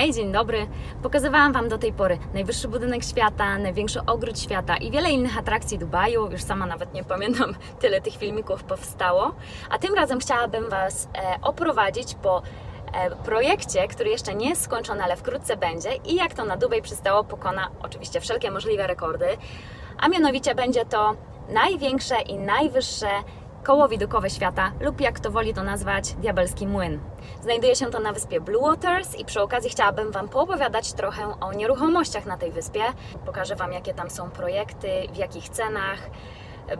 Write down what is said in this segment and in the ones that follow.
Hej, dzień dobry. Pokazywałam Wam do tej pory najwyższy budynek świata, największy ogród świata i wiele innych atrakcji Dubaju. Już sama nawet nie pamiętam, tyle tych filmików powstało. A tym razem chciałabym Was e, oprowadzić po e, projekcie, który jeszcze nie jest skończony, ale wkrótce będzie i jak to na Dubaj przystało, pokona oczywiście wszelkie możliwe rekordy. A mianowicie będzie to największe i najwyższe koło widokowe świata lub jak to woli to nazwać diabelski młyn. Znajduje się to na wyspie Blue Waters i przy okazji chciałabym Wam poopowiadać trochę o nieruchomościach na tej wyspie. Pokażę Wam jakie tam są projekty, w jakich cenach.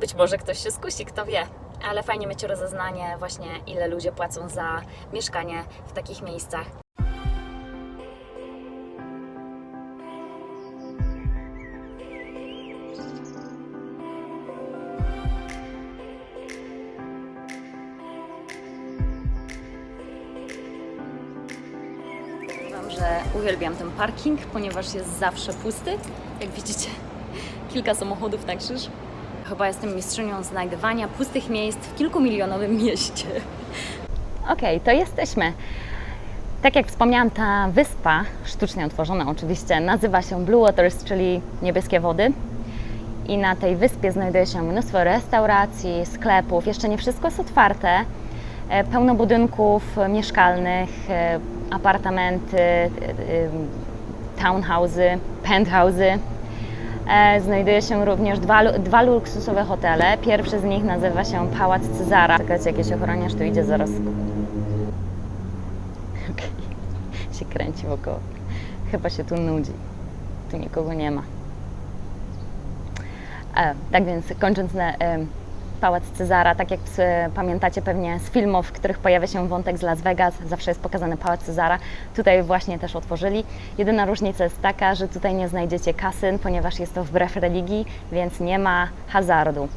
Być może ktoś się skusi, kto wie. Ale fajnie mieć rozeznanie właśnie ile ludzie płacą za mieszkanie w takich miejscach. Że uwielbiam ten parking, ponieważ jest zawsze pusty. Jak widzicie, kilka samochodów na krzyż. Chyba jestem mistrzynią znajdywania pustych miejsc w kilkumilionowym mieście. Okej, to jesteśmy. Tak jak wspomniałam, ta wyspa, sztucznie utworzona oczywiście, nazywa się Blue Waters, czyli niebieskie wody. I na tej wyspie znajduje się mnóstwo restauracji, sklepów. Jeszcze nie wszystko jest otwarte. E, Pełno budynków mieszkalnych, e, apartamenty, e, e, townhouse'y, penthouse'y. E, Znajduje się również dwa, dwa luksusowe hotele. Pierwszy z nich nazywa się Pałac Cezara. Czekajcie, jakiś ochroniarz tu idzie zaraz. Okej. Się kręci wokoło. Chyba się tu nudzi. Tu nikogo nie ma. E, tak więc kończąc na Pałac Cezara, tak jak e, pamiętacie pewnie z filmów, w których pojawia się wątek z Las Vegas, zawsze jest pokazany Pałac Cezara. Tutaj właśnie też otworzyli. Jedyna różnica jest taka, że tutaj nie znajdziecie kasyn, ponieważ jest to wbrew religii, więc nie ma hazardu.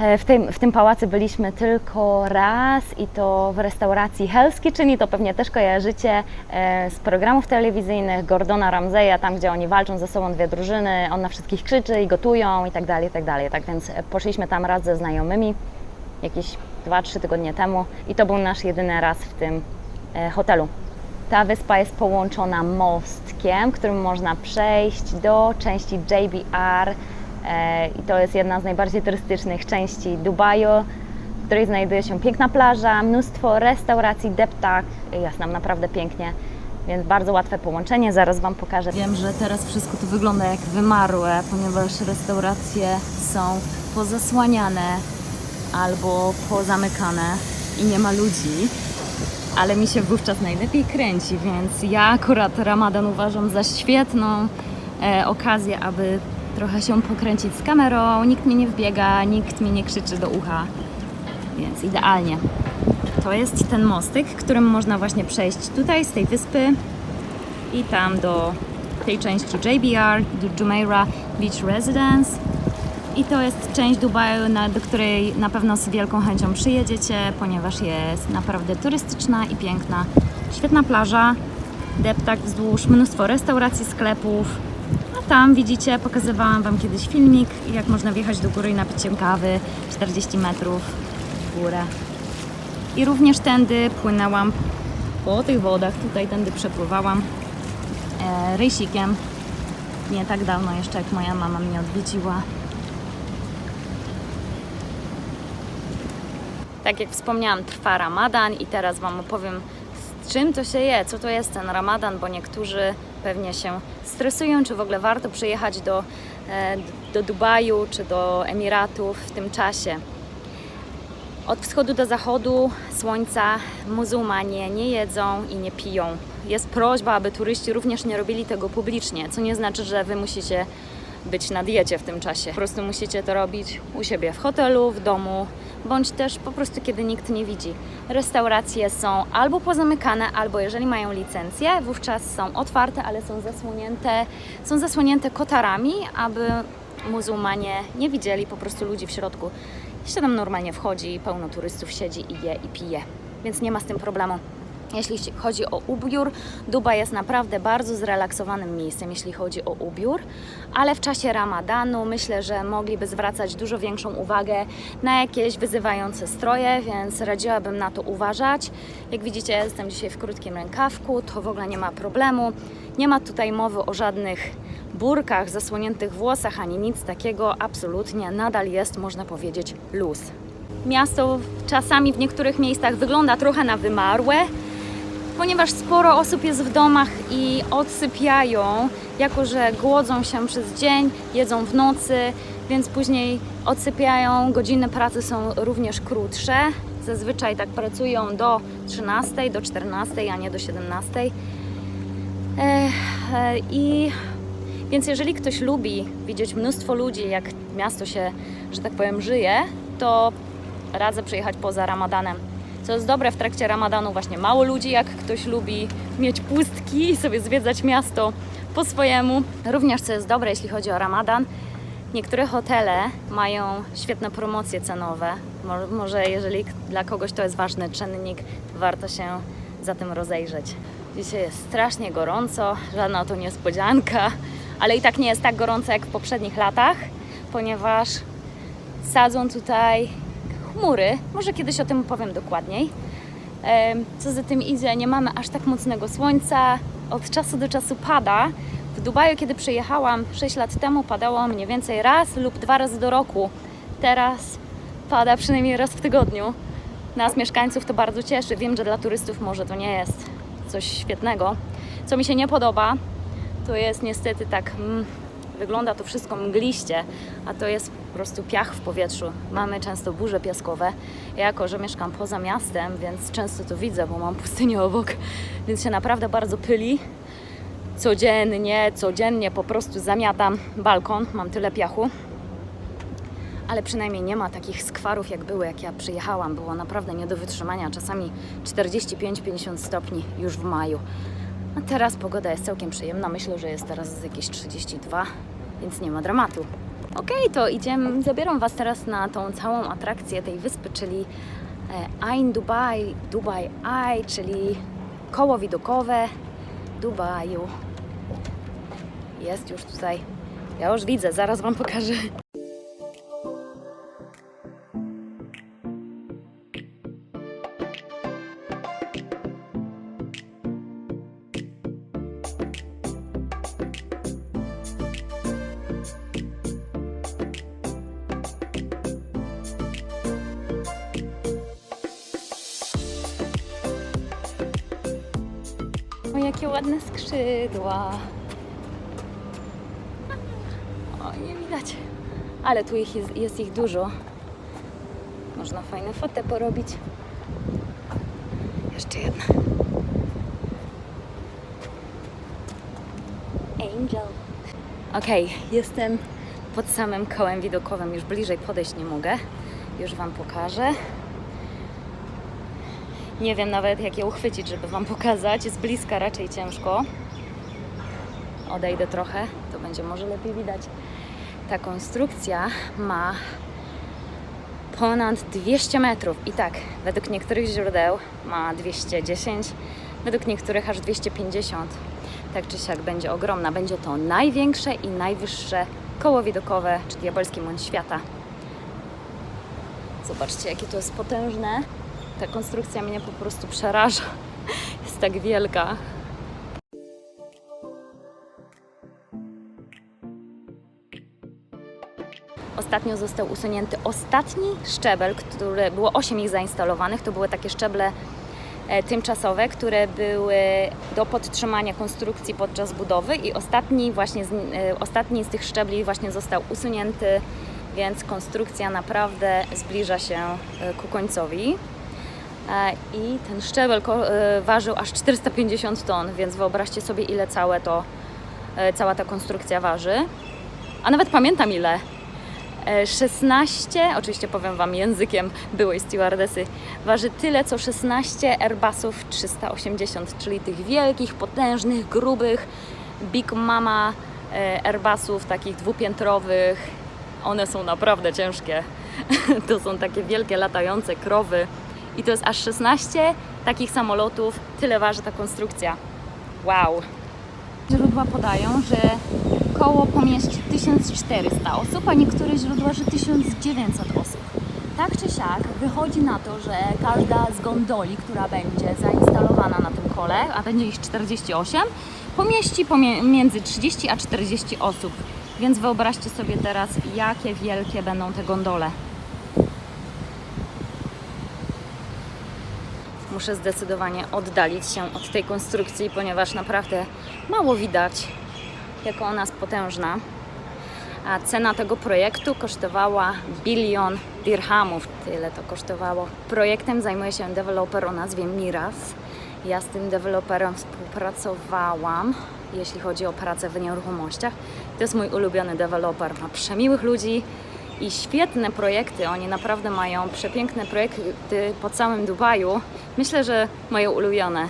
E, W tym, w tym pałacu byliśmy tylko raz i to w restauracji Hell's Kitchen i to pewnie też kojarzycie e, z programów telewizyjnych Gordona Ramsaya, tam gdzie oni walczą ze sobą dwie drużyny, on na wszystkich krzyczy i gotują i tak dalej, i tak dalej. Tak więc e, poszliśmy tam raz ze znajomymi jakieś 2-3 tygodnie temu i to był nasz jedyny raz w tym hotelu. Ta wyspa jest połączona mostkiem, którym można przejść do części JBR i to jest jedna z najbardziej turystycznych części Dubaju, w której znajduje się piękna plaża, mnóstwo restauracji, deptak, jest nam naprawdę pięknie, więc bardzo łatwe połączenie, zaraz Wam pokażę. Wiem, że teraz wszystko tu wygląda jak wymarłe, ponieważ restauracje są pozasłaniane albo pozamykane i nie ma ludzi. Ale mi się wówczas najlepiej kręci, więc ja akurat Ramadan uważam za świetną e, okazję, aby trochę się pokręcić z kamerą. Nikt mnie nie wbiega, nikt mi nie krzyczy do ucha, więc idealnie. To jest ten mostek, którym można właśnie przejść tutaj z tej wyspy i tam do tej części JBR, do Jumeirah Beach Residence. I to jest część Dubaju, na, do której na pewno z wielką chęcią przyjedziecie, ponieważ jest naprawdę turystyczna i piękna. Świetna plaża, deptak wzdłuż, mnóstwo restauracji, sklepów. Tam widzicie, pokazywałam Wam kiedyś filmik, jak można wjechać do góry i napić się kawy 40 metrów w górę. I również tędy płynęłam po tych wodach, tutaj tędy przepływałam e, rejsikiem. Nie tak dawno jeszcze, jak moja mama mnie odwiedziła. Tak jak wspomniałam, trwa Ramadan i teraz Wam opowiem, z czym to się je, co to jest ten Ramadan, bo niektórzy pewnie się stresują, czy w ogóle warto przyjechać do, e, do Dubaju czy do Emiratów w tym czasie. Od wschodu do zachodu słońca muzułmanie nie jedzą i nie piją. Jest prośba, aby turyści również nie robili tego publicznie, co nie znaczy, że Wy musicie być na diecie w tym czasie. Po prostu musicie to robić u siebie w hotelu, w domu, bądź też po prostu kiedy nikt nie widzi. Restauracje są albo pozamykane, albo jeżeli mają licencję, wówczas są otwarte, ale są zasłonięte, są zasłonięte kotarami, aby muzułmanie nie widzieli po prostu ludzi w środku. I się tam normalnie wchodzi, pełno turystów siedzi i je i pije, więc nie ma z tym problemu. Jeśli chodzi o ubiór, Dubaj jest naprawdę bardzo zrelaksowanym miejscem, jeśli chodzi o ubiór, ale w czasie ramadanu myślę, że mogliby zwracać dużo większą uwagę na jakieś wyzywające stroje, więc radziłabym na to uważać. Jak widzicie, jestem dzisiaj w krótkim rękawku, to w ogóle nie ma problemu. Nie ma tutaj mowy o żadnych burkach, zasłoniętych włosach ani nic takiego. Absolutnie nadal jest, można powiedzieć, luz. Miasto czasami w niektórych miejscach wygląda trochę na wymarłe, ponieważ sporo osób jest w domach i odsypiają, jako że głodzą się przez dzień, jedzą w nocy, więc później odsypiają. Godziny pracy są również krótsze. Zazwyczaj tak pracują do 13, do 14, a nie do 17. Ech, e, I więc jeżeli ktoś lubi widzieć mnóstwo ludzi, jak miasto się, że tak powiem, żyje, to radzę przyjechać poza Ramadanem. Co jest dobre w trakcie Ramadanu, właśnie mało ludzi, jak ktoś lubi mieć pustki i sobie zwiedzać miasto po swojemu. Również co jest dobre, jeśli chodzi o Ramadan, niektóre hotele mają świetne promocje cenowe. Mo- Może jeżeli dla kogoś to jest ważny czynnik, warto się za tym rozejrzeć. Dzisiaj jest strasznie gorąco, żadna to niespodzianka, ale i tak nie jest tak gorąco jak w poprzednich latach, ponieważ sadzą tutaj chmury. Może kiedyś o tym opowiem dokładniej. Co za tym idzie, nie mamy aż tak mocnego słońca. Od czasu do czasu pada. W Dubaju, kiedy przyjechałam 6 lat temu, padało mniej więcej raz lub dwa razy do roku. Teraz pada przynajmniej raz w tygodniu. Nas, mieszkańców, to bardzo cieszy. Wiem, że dla turystów może to nie jest coś świetnego. Co mi się nie podoba, to jest niestety tak, mm, wygląda to wszystko mgliście, a to jest po prostu piach w powietrzu. Mamy często burze piaskowe. Ja jako, że mieszkam poza miastem, więc często to widzę, bo mam pustynię obok, więc się naprawdę bardzo pyli. Codziennie, codziennie po prostu zamiatam balkon, mam tyle piachu. Ale przynajmniej nie ma takich skwarów jak były, jak ja przyjechałam. Było naprawdę nie do wytrzymania, czasami 45-50 stopni już w maju. A teraz pogoda jest całkiem przyjemna. Myślę, że jest teraz jakieś 32, więc nie ma dramatu. Okej, to idziemy. Zabieram Was teraz na tą całą atrakcję tej wyspy, czyli e, Ain Dubai, Dubai Eye, czyli koło widokowe Dubaju. Jest już tutaj. Ja już widzę, zaraz Wam pokażę. Jakie ładne skrzydła. O, nie widać. Ale tu ich jest, jest ich dużo. Można fajne fotę porobić. Jeszcze jedna. Angel. Okej, jestem pod samym kołem widokowym. Już bliżej podejść nie mogę. Już Wam pokażę. Nie wiem nawet jak je uchwycić, żeby Wam pokazać. Z bliska raczej ciężko. Odejdę trochę, to będzie może lepiej widać. Ta konstrukcja ma ponad 200 metrów. I tak, według niektórych źródeł ma 210, według niektórych aż 250. Tak czy siak będzie ogromna. Będzie to największe i najwyższe koło widokowe, czy diabelski mąd świata. Zobaczcie, jakie to jest potężne. Ta konstrukcja mnie po prostu przeraża. Jest tak wielka. Ostatnio został usunięty ostatni szczebel, który było 8 ich zainstalowanych. To były takie szczeble e, tymczasowe, które były do podtrzymania konstrukcji podczas budowy i ostatni właśnie z, e, ostatni z tych szczebli właśnie został usunięty, więc konstrukcja naprawdę zbliża się e, ku końcowi. E, I ten szczebel e, ważył aż 450 ton, więc wyobraźcie sobie ile całe to, e, cała ta konstrukcja waży. A nawet pamiętam ile. E, 16, oczywiście powiem Wam językiem byłej stewardesy, waży tyle co 16 Airbusów 380, czyli tych wielkich, potężnych, grubych Big Mama Airbusów, takich dwupiętrowych. One są naprawdę ciężkie. To są takie wielkie latające krowy. I to jest aż 16 takich samolotów. Tyle waży ta konstrukcja. Wow! Źródła podają, że koło pomieści 1400 osób, a niektóre źródła, że 1900 osób. Tak czy siak wychodzi na to, że każda z gondoli, która będzie zainstalowana na tym kole, a będzie ich 48, pomieści pomie- między 30 a 40 osób. Więc wyobraźcie sobie teraz, jakie wielkie będą te gondole. Muszę zdecydowanie oddalić się od tej konstrukcji, ponieważ naprawdę mało widać, jak ona jest potężna. A cena tego projektu kosztowała bilion dirhamów. Tyle to kosztowało. Projektem zajmuje się deweloper o nazwie Miras. Ja z tym deweloperem współpracowałam, jeśli chodzi o pracę w nieruchomościach. To jest mój ulubiony deweloper. Ma przemiłych ludzi i świetne projekty. Oni naprawdę mają przepiękne projekty po całym Dubaju. Myślę, że moje ulubione.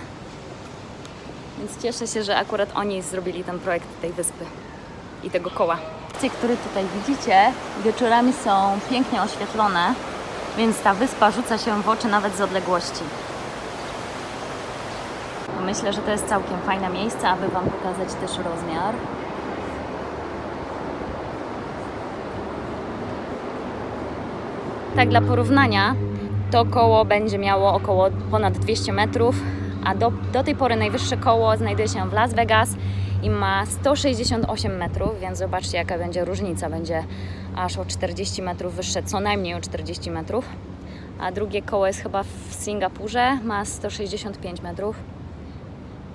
Więc cieszę się, że akurat oni zrobili ten projekt tej wyspy i tego koła. Te, które tutaj widzicie, wieczorami są pięknie oświetlone, więc ta wyspa rzuca się w oczy nawet z odległości. Myślę, że to jest całkiem fajne miejsce, aby Wam pokazać też rozmiar. Tak dla porównania, to koło będzie miało około ponad 200 metrów, a do, do tej pory najwyższe koło znajduje się w Las Vegas i ma 168 metrów, więc zobaczcie jaka będzie różnica. Będzie aż o 40 metrów wyższe, co najmniej o 40 metrów. A drugie koło jest chyba w Singapurze, ma 165 metrów.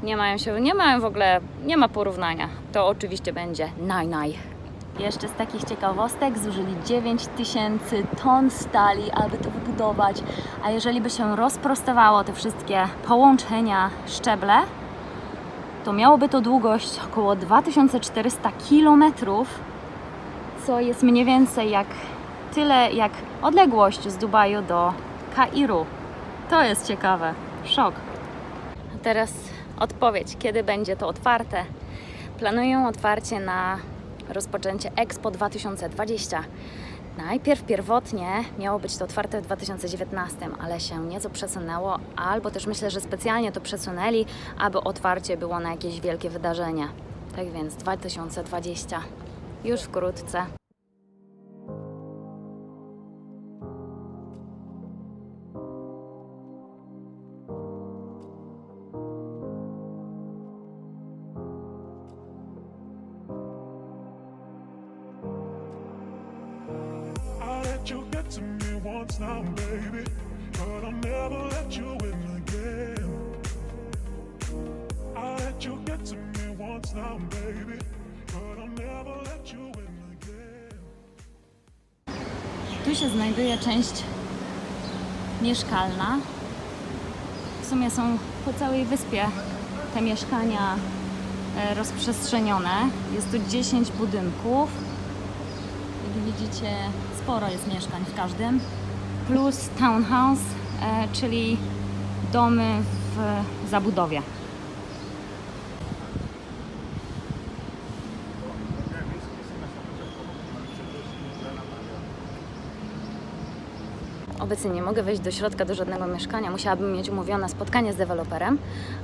Nie mają się, nie mają w ogóle, nie ma porównania. To oczywiście będzie naj-naj. Jeszcze z takich ciekawostek zużyli 9 tysięcy ton stali, aby to wybudować. A jeżeli by się rozprostowało te wszystkie połączenia, szczeble, to miałoby to długość około 2400 kilometrów, co jest mniej więcej jak tyle jak odległość z Dubaju do Kairu. To jest ciekawe. Szok. A teraz odpowiedź, kiedy będzie to otwarte. Planują otwarcie na rozpoczęcie Expo 2020. Najpierw pierwotnie miało być to otwarte w 2019, ale się nieco przesunęło, albo też myślę, że specjalnie to przesunęli, aby otwarcie było na jakieś wielkie wydarzenie. Tak więc 2020 już wkrótce. Once now, baby, but I'll never let you in again. I let you get to me once now, baby, but I'll never let you in again. Tu się znajduje część mieszkalna. W sumie są po całej wyspie te mieszkania e, rozprzestrzenione. Jest tu 10 budynków. Jak widzicie, sporo jest mieszkań w każdym. Plus townhouse, e, czyli domy w zabudowie. Obecnie nie mogę wejść do środka do żadnego mieszkania. Musiałabym mieć umówione spotkanie z deweloperem,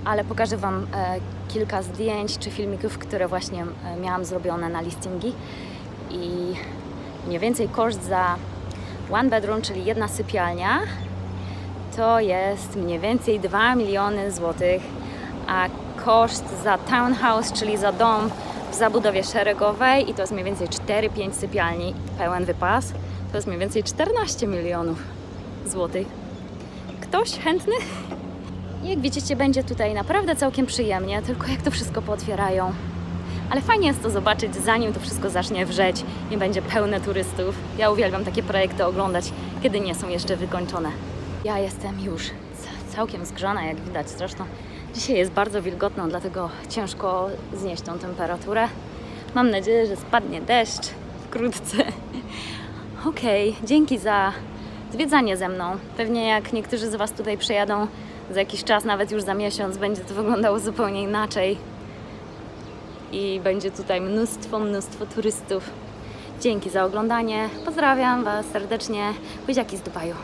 ale pokażę Wam e, kilka zdjęć czy filmików, które właśnie e, miałam zrobione na listingi. I mniej więcej koszt za one bedroom, czyli jedna sypialnia, to jest mniej więcej 2 miliony złotych, a koszt za townhouse, czyli za dom w zabudowie szeregowej i to jest mniej więcej 4-5 sypialni, pełen wypas, to jest mniej więcej 14 milionów złotych. Ktoś chętny? Jak widzicie, będzie tutaj naprawdę całkiem przyjemnie, tylko jak to wszystko pootwierają. Ale fajnie jest to zobaczyć, zanim to wszystko zacznie wrzeć i będzie pełne turystów. Ja uwielbiam takie projekty oglądać, kiedy nie są jeszcze wykończone. Ja jestem już ca- całkiem zgrzana, jak widać zresztą. Dzisiaj jest bardzo wilgotno, dlatego ciężko znieść tą temperaturę. Mam nadzieję, że spadnie deszcz wkrótce. Okej, dzięki za zwiedzanie ze mną. Pewnie jak niektórzy z Was tutaj przyjadą za jakiś czas, nawet już za miesiąc, będzie to wyglądało zupełnie inaczej. I będzie tutaj mnóstwo, mnóstwo turystów. Dzięki za oglądanie. Pozdrawiam Was serdecznie. Buziaki z Dubaju.